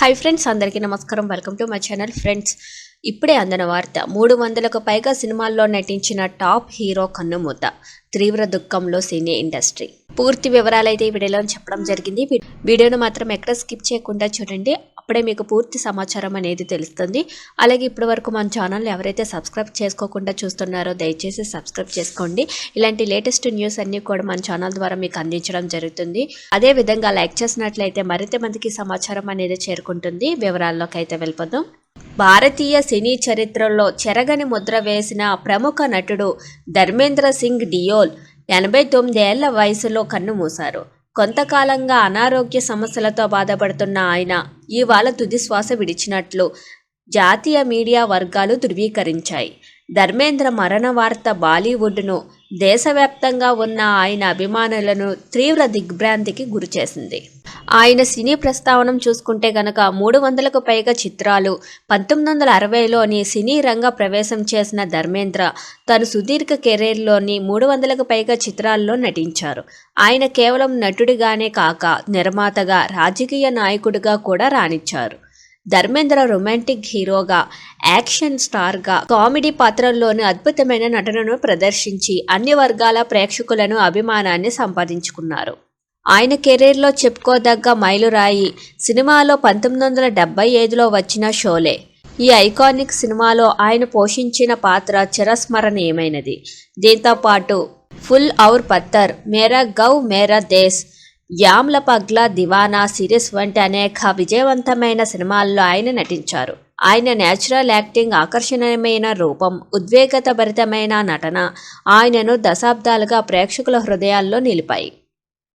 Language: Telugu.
హాయ్ ఫ్రెండ్స్ అందరికీ నమస్కారం. Welcome to my channel friends ఇప్పుడే అందిన వార్త మూడు వందలకు పైగా సినిమాల్లో నటించిన టాప్ హీరో కన్నుమూత తీవ్ర దుఃఖంలో సినీ ఇండస్ట్రీ. పూర్తి వివరాలైతే ఈ వీడియోలో చెప్పడం జరిగింది. వీడియోను మాత్రం ఎక్కడ స్కిప్ చేయకుండా చూడండి. అప్పుడే మీకు పూర్తి సమాచారం అనేది తెలుస్తుంది. అలాగే ఇప్పటి వరకు మన ఛానల్ ఎవరైతే సబ్స్క్రైబ్ చేసుకోకుండా చూస్తున్నారో దయచేసి సబ్స్క్రైబ్ చేసుకోండి. ఇలాంటి లేటెస్ట్ న్యూస్ అన్నీ కూడా మన ఛానల్ ద్వారా మీకు అందించడం జరుగుతుంది. అదే విధంగా లైక్ చేసినట్లయితే మరింత మందికి సమాచారం అనేది చేరుకుంటుంది. వివరాల్లోకి అయితే వెళ్ళిపోదాం. భారతీయ సినీ చరిత్రలో చెరగని ముద్ర వేసిన ప్రముఖ నటుడు ధర్మేంద్ర సింగ్ డియోల్ ఎనభై తొమ్మిదేళ్ళ వయసులో కన్నుమూశారు కొంతకాలంగా అనారోగ్య సమస్యలతో బాధపడుతున్న ఆయన ఇవాళ తుది శ్వాస విడిచినట్లు జాతీయ మీడియా వర్గాలు ధృవీకరించాయి. ధర్మేంద్ర మరణ వార్త బాలీవుడ్ను దేశవ్యాప్తంగా ఉన్న ఆయన అభిమానులను తీవ్ర దిగ్భ్రాంతికి గురిచేసింది. ఆయన సినీ ప్రస్తావన చూసుకుంటే గనక మూడు వందలకు పైగా చిత్రాలు పంతొమ్మిది వందల అరవైలోని సినీ రంగ ప్రవేశం చేసిన ధర్మేంద్ర తన సుదీర్ఘ కెరీర్లోని మూడు వందలకు పైగా చిత్రాల్లో నటించారు. ఆయన కేవలం నటుడిగానే కాక నిర్మాతగా రాజకీయ నాయకుడిగా కూడా రాణించారు. ధర్మేంద్ర రొమాంటిక్ హీరోగా యాక్షన్ స్టార్గా కామెడీ పాత్రల్లోనూ అద్భుతమైన నటనను ప్రదర్శించి అన్ని వర్గాల ప్రేక్షకులను అభిమానాన్ని సంపాదించుకున్నారు. ఆయన కెరీర్లో చెప్పుకోదగ్గ మైలురాయి సినిమాలో పంతొమ్మిది వందల డెబ్బై ఐదులో వచ్చిన షోలే. ఈ ఐకానిక్ సినిమాలో ఆయన పోషించిన పాత్ర చిరస్మరణీయమైనది. దీంతో పాటు ఫుల్ ఔర్ పత్తర్ మేరా గౌ మేరా దేశ్ యామ్ల పగ్ల దివానా సిరీస్ వంటి అనేక విజయవంతమైన సినిమాల్లో ఆయన నటించారు. ఆయన నేచురల్ యాక్టింగ్ ఆకర్షణీయమైన రూపం ఉద్వేగతభరితమైన నటన ఆయనను దశాబ్దాలుగా ప్రేక్షకుల హృదయాల్లో నిలిపాయి.